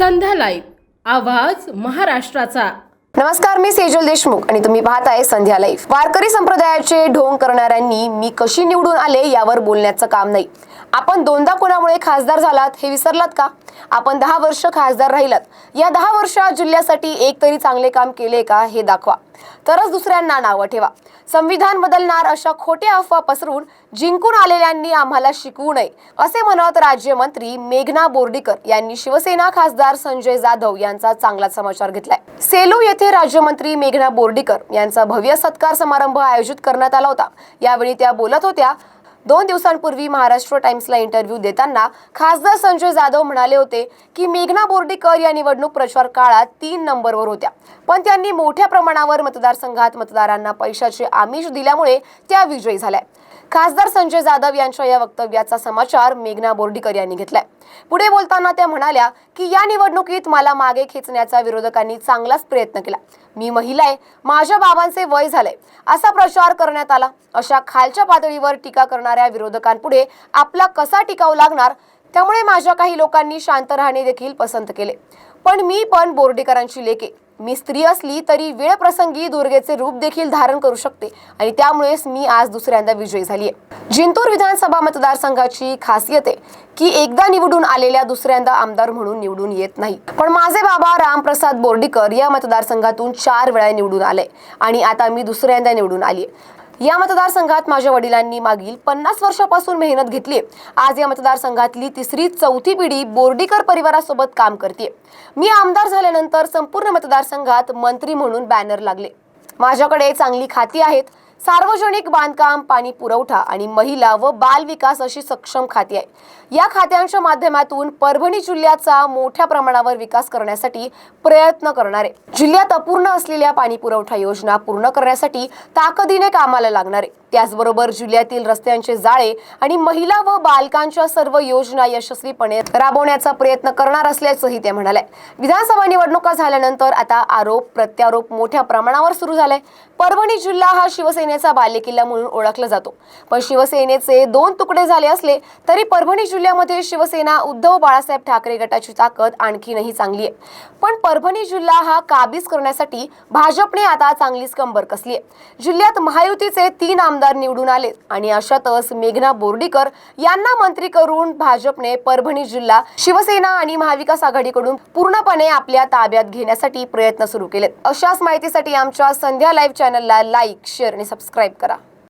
संध्या live आवाज महाराष्ट्राचा. नमस्कार मी सेजल देशमुख आणि तुम्ही पाहताय संध्या लाईफ वारकरी संप्रदायाचे ढोंग करणाऱ्यांनी मी कशी निवडून आले यावर बोलण्याचं काम नाही. आपण दोनदा कोणामुळे खासदार झालात हे विसरलात का? आपण दहा वर्ष खासदार राहिलात. या दहा वर्षात जिल्ह्यासाठी एक तरी चांगले काम केले का हे दाखवा. तरच दुसऱ्यांना नावं ठेवा. संविधान बदलणार अशा खोट्या अफवा पसरून जिंकून आलेल्यांनी आम्हाला शिकवू नये असे म्हणत राज्यमंत्री मेघना बोर्डीकर यांनी शिवसेना खासदार संजय जाधव यांचा चांगला समाचार घेतलाय. सेलू येथे राज्यमंत्री मेघना बोर्डीकर यांचा भव्य सत्कार समारंभ आयोजित करण्यात आला होता. यावेळी त्या बोलत होत्या दोन दिवसांपूर्वी महाराष्ट्र टाइम्सला इंटरव्ह्यू देताना खासदार संजय जाधव म्हणाले होते की मेघना बोर्डीकर या निवडणूक प्रचार काळात तीन नंबरवर होत्या. पण त्यांनी मोठ्या प्रमाणावर मतदारसंघात मतदारांना पैशाचे आमिष दिल्यामुळे त्या विजयी झाल्या. खासदार संजय जाधव यांच्या या वक्तव्याचा समाचार मेघना बोर्डीकर यांनी घेतलाय. पुढे बोलताना त्या म्हणाल्या की या निवडणुकीत मला मागे खेचण्याचा विरोधकांनी चांगलाच प्रयत्न केला. मी महिला आहे. माझ्या बाबांचे वय झालंय. असा प्रचार करण्यात आला. अशा खालच्या पातळीवर टीका करणाऱ्या विरोधकांपुढे आपला कसा टिकाव लागणार त्यामुळे माझ्या काही लोकांनी शांत राहणे देखील पसंत केले. पण मी पण बोर्डीकरांची लेके. मी स्त्री असली तरी वेळ प्रसंगी दुर्गेचे रूप देखील धारण करू शकते. आणि त्यामुळेच मी आज दुसऱ्यांदा विजयी झाली आहे जिंतूर विधानसभा मतदारसंघाची खासियत आहे की एकदा निवडून आलेल्या दुसऱ्यांदा आमदार म्हणून निवडून येत नाही. पण माझे बाबा रामप्रसाद बोर्डीकर या मतदारसंघातून चार वेळा निवडून आले. आणि आता मी दुसऱ्यांदा निवडून आली या मतदारसंघात माझ्या वडिलांनी मागील पन्नास वर्षापासून मेहनत घेतली आज या मतदारसंघातली तिसरी चौथी पिढी बोर्डीकर परिवारासोबत काम करते मी आमदार झाल्यानंतर संपूर्ण मतदारसंघात मंत्री म्हणून बॅनर लागले. माझ्याकडे चांगली खाती आहेत. सार्वजनिक बांधकाम पाणी पुरवठा आणि महिला व बाल विकास अशी सक्षम खाती आहे या खात्यांच्या माध्यमातून परभणी जिल्ह्याचा मोठ्या प्रमाणावर विकास करण्यासाठी प्रयत्न करणार आहे. जिल्ह्यात अपूर्ण असलेल्या पाणी पुरवठा योजना पूर्ण करण्यासाठी ताकदीने कामाला लागणार आहे. त्याचबरोबर जिल्ह्यातील रस्त्यांचे जाळे आणि महिला व बालकांच्या सर्व योजना यशस्वीपणे राबवण्याचा प्रयत्न करणार असल्याचंही ते म्हणाले. विधानसभा निवडणुका झाल्यानंतर आता आरोप प्रत्यारोप मोठ्या प्रमाणावर सुरू झालाय. परभणी जिल्हा हा शिवसेनेचा बालेकिल्ला म्हणून ओळखला जातो. पण शिवसेनेचे दोन तुकडे झाले असले तरी परभणी जिल्ह्यामध्ये शिवसेना उद्धव बाळासाहेब ठाकरे गटाची ताकद आणखीनही चांगली आहे. पण परभणी जिल्हा हा काबीज करण्यासाठी भाजपने आता चांगलीच कंबर कसली आहे. जिल्ह्यात महायुतीचे तीन आमदार निवडून आले. आणि अशातच मेघना बोर्डीकर यांना मंत्री करून भाजपने परभणी जिल्हा शिवसेना आणि महाविकास आघाडीकडून पूर्णपणे आपल्या ताब्यात घेण्यासाठी प्रयत्न सुरू केलेत. अशाच माहितीसाठी आमच्या संध्या लाईव्ह चॅनलला लाईक शेअर आणि सबस्क्राईब करा.